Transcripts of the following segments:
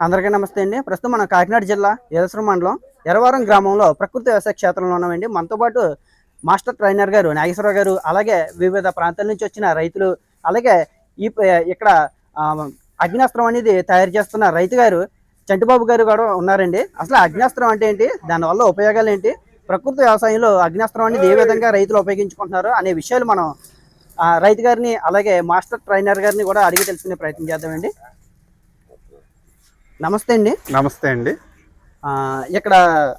అందరికీ నమస్తే అండి. ప్రస్తుతం మన కాకినాడ జిల్లా ఏదశ్వరం మండలం ఎరవరం గ్రామంలో ప్రకృతి వ్యవసాయ క్షేత్రంలో ఉన్నామండి. మనతో పాటు మాస్టర్ ట్రైనర్ గారు నాగేశ్వరరావు గారు అలాగే వివిధ ప్రాంతాల నుంచి వచ్చిన రైతులు అలాగే ఈ ఇక్కడ ఆ, అగ్నాస్త్రం అనేది తయారు చేస్తున్న రైతు గారు చంటిబాబు గారు కూడా ఉన్నారండి. అసలు అగ్నాస్త్రం అంటే ఏంటి? దానివల్ల ఉపయోగాలు ఏంటి? ప్రకృతి వ్యవసాయంలో అగ్నాస్త్రం అనేది ఏ విధంగా రైతులు ఉపయోగించుకుంటున్నారు అనే విషయాలు మనం రైతు గారిని అలాగే మాస్టర్ ట్రైనర్ గారిని కూడా అడిగి తెలుసుకునే ప్రయత్నం చేద్దామండి. నమస్తే అండి. నమస్తే అండి. ఇక్కడ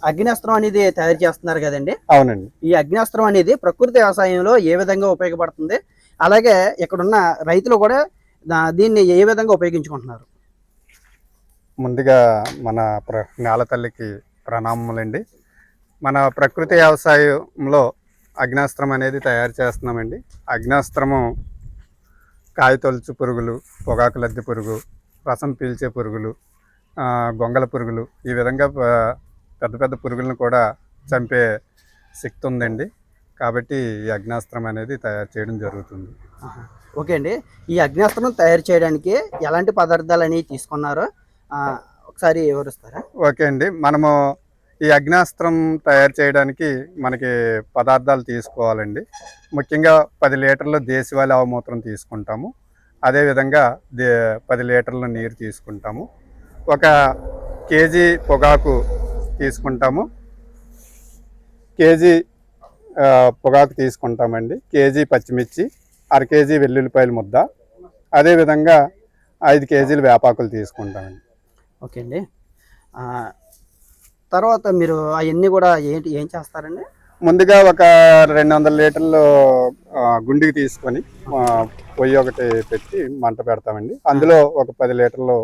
అగ్నిస్త్రం అనేది తయారు చేస్తున్నారు కదండి. అవునండి. ఈ అగ్నిస్త్రం అనేది ప్రకృతి వ్యవసాయంలో ఏ విధంగా ఉపయోగపడుతుంది? అలాగే ఇక్కడున్న రైతులు కూడా దీన్ని ఏ విధంగా ఉపయోగించుకుంటున్నారు? ముందుగా మన ప్ర నేల తల్లికి ప్రణామములండి. మన ప్రకృతి వ్యవసాయంలో అగ్నాస్త్రం అనేది తయారు చేస్తున్నామండి. అగ్నాస్త్రము కాయతొలుచు పురుగులు పొగాకు లద్దె పురుగు రసం పీల్చే పురుగులు గొంగల పురుగులు. ఈ విధంగా పెద్ద పెద్ద పురుగులను కూడా చంపే శక్తి ఉందండి. కాబట్టి ఈ అగ్నాస్త్రం అనేది తయారు చేయడం జరుగుతుంది. ఓకే అండి. ఈ అగ్నిస్త్రం తయారు చేయడానికి ఎలాంటి పదార్థాలు అనేవి తీసుకున్నారో ఒకసారి వివరిస్తారా? ఓకే అండి. మనము ఈ అగ్నాస్త్రం తయారు చేయడానికి మనకి పదార్థాలు తీసుకోవాలండి. ముఖ్యంగా పది లీటర్ల దేశవాళీ ఆవుమూత్రం తీసుకుంటాము. అదేవిధంగా దే పది లీటర్ల నీరు తీసుకుంటాము. ఒక కేజీ పొగాకు తీసుకుంటాము. కేజీ పొగాకు తీసుకుంటామండి. కేజీ పచ్చిమిర్చి అర కేజీ వెల్లుల్లిపాయల ముద్ద. అదేవిధంగా ఐదు కేజీలు వేపాకులు తీసుకుంటామండి. ఓకే అండి. తర్వాత మీరు అవన్నీ కూడా ఏంటి ఏం చేస్తారండి? ముందుగా ఒక రెండు వందల లీటర్లు గుండికి తీసుకొని పొయ్యి ఒకటి పెట్టి మంట పెడతామండి. అందులో ఒక పది లీటర్లు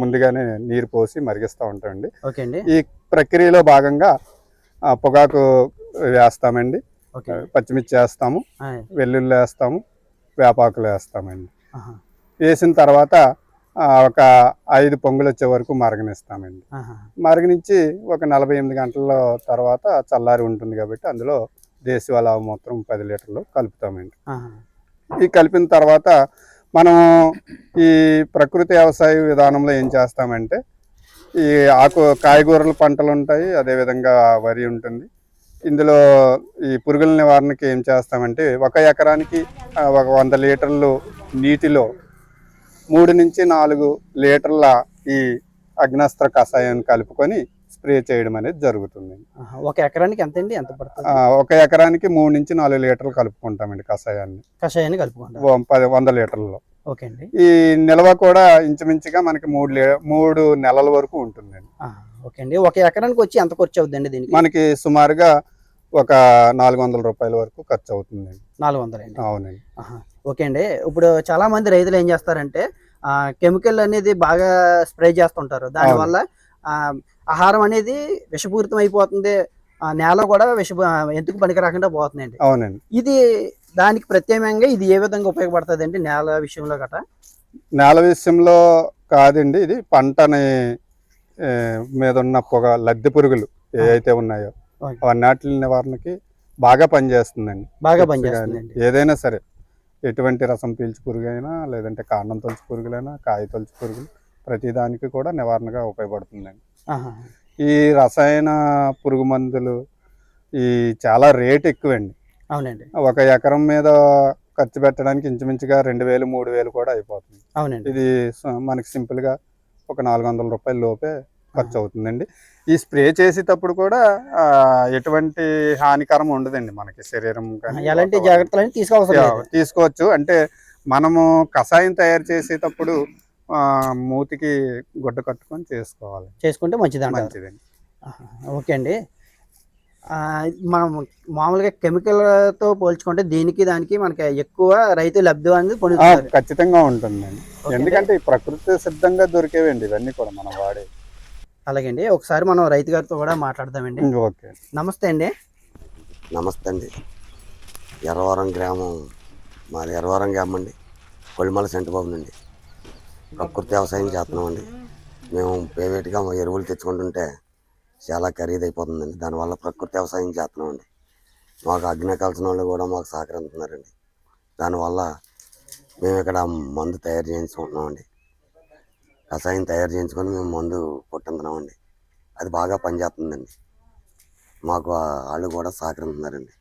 ముందుగానే నీరు పోసి మరిగిస్తూ ఉంటామండి. ఈ ప్రక్రియలో భాగంగా పొగాకు వేస్తామండి. పచ్చిమిర్చి వేస్తాము వెల్లుల్లి వేస్తాము వేపాకులు వేస్తామండి. వేసిన తర్వాత ఒక ఐదు పొంగులు వచ్చే వరకు మరగనిస్తామండి. మరగనిచ్చి ఒక నలభై ఎనిమిది గంటల తర్వాత చల్లారి ఉంటుంది కాబట్టి అందులో దేశవాళ మూత్రం పది లీటర్లు కలుపుతామండి. ఈ కలిపిన తర్వాత మనం ఈ ప్రకృతి వ్యవసాయ విధానంలో ఏం చేస్తామంటే ఈ ఆకు కాయగూరల పంటలు ఉంటాయి అదేవిధంగా వరి ఉంటుంది. ఇందులో ఈ పురుగుల నివారణకి ఏం చేస్తామంటే ఒక ఎకరానికి ఒక వంద లీటర్లు నీటిలో మూడు నుంచి నాలుగు లీటర్ల ఈ అగ్నాస్త్ర కషాయాన్ని కలుపుకొని స్ప్రే చేయడం అనేది జరుగుతుంది. ఒక ఎకరానికి ఎంత అండి ఎంత పడుతుంది? ఒక ఎకరానికి మూడు నుంచి నాలుగు లీటర్లు కలుపుకుంటామండి కషాయాన్ని. కషాయాన్ని కలుపుకుంటారు. ఓ పది వంద లీటర్లలో. ఓకే అండి. ఈ నిల్వ కూడా ఇంచుమించుగా మనకి మూడు మూడు నెలల వరకు ఉంటుందండి. ఓకే అండి. ఒక ఎకరానికి వచ్చి ఎంత ఖర్చు అవుతుందండి దీనికి? మనకి సుమారుగా ఒక నాలుగు వందల రూపాయల వరకు ఖర్చు అవుతుందండి. నాలుగు వందలండి. అవునండి. ఓకే అండి. ఇప్పుడు చాలా మంది రైతులు ఏం చేస్తారంటే ఆ, కెమికల్ అనేది బాగా స్ప్రే చేస్తుంటారు. దానివల్ల ఆ, ఆహారం అనేది విషపూరితం అయిపోతుంది. ఆ, నేల కూడా విష ఎందుకు పనికి రాకుండా పోతుందండి. అవునండి. ఇది దానికి ప్రత్యేకంగా ఇది ఏ విధంగా ఉపయోగపడుతుంది అండి నేల విషయంలో గట నేల విషయంలో కాదండి ఇది పంటని మీద ఉన్న పొగ లద్దె పురుగులు ఏవైతే ఉన్నాయో. అవన్నిటి నివారణకి బాగా పనిచేస్తుందండి. బాగా కానీ ఏదైనా సరే ఎటువంటి రసం పీల్చి పురుగు అయినా లేదంటే కాండం తొలచి పురుగులైనా కాయ తొలచి పురుగులు ప్రతిదానికి కూడా నివారణగా ఉపయోగపడుతుందండి. ఈ రసాయన పురుగు మందులు ఈ చాలా రేట్ ఎక్కువండి. అవునండి. ఒక ఎకరం మీద ఖర్చు పెట్టడానికి ఇంచుమించుగా రెండు వేలు మూడు వేలు కూడా అయిపోతుంది. అవునండి. ఇది మనకి సింపుల్గా ఒక నాలుగు వందల రూపాయల లోపే ఖర్చు అవుతుందండి. ఈ స్ప్రే చేసేటప్పుడు కూడా ఎటువంటి హానికరం ఉండదండి మనకి శరీరం కానీ ఎలాంటి. జాగ్రత్తలు యా, తీసుకోవచ్చు. అంటే మనము కషాయం తయారు చేసేటప్పుడు మూతికి గుడ్డ కట్టుకొని చేసుకోవాలి. చేసుకుంటే మంచిది మంచిదండి. ఓకే అండి. ఆ, మనం మామూలుగా కెమికల్తో పోల్చుకుంటే దీనికి దానికి మనకి ఎక్కువ రైతు లబ్ధి అనేది పొందుతున్నారు. ఖచ్చితంగా ఉంటుందండి. ఎందుకంటే ప్రకృతి సిద్ధంగా దొరికేవండి ఇవన్నీ కూడా మనం వాడే. అలాగే అండి. ఒకసారి మనం రైతు గారితో కూడా మాట్లాడదామండి. ఓకే. నమస్తే అండి. నమస్తే అండి. ఎర్రవరం గ్రామం మాది ఎర్రవరం గ్రామం అండి. కొల్లిమల సెంటబాబు నుండి. ప్రకృతి వ్యవసాయం చేస్తున్నామండి మేము ప్రైవేట్గా ఎరువులు తెచ్చుకుంటుంటే చాలా ఖరీదైపోతుందండి. దానివల్ల ప్రకృతి వ్యవసాయం చేస్తున్నామండి మాకు అగ్ని కలిసిన వాళ్ళు కూడా మాకు సహకరిస్తున్నారండి. దానివల్ల మేము ఇక్కడ మందు తయారు చేయించుకుంటున్నామండి రసాయనం తయారు చేయించుకొని మేము మందు కొట్టుతున్నామండి అది బాగా పనిచేస్తుందండి. మాకు వాళ్ళు కూడా సహకరిస్తున్నారండి.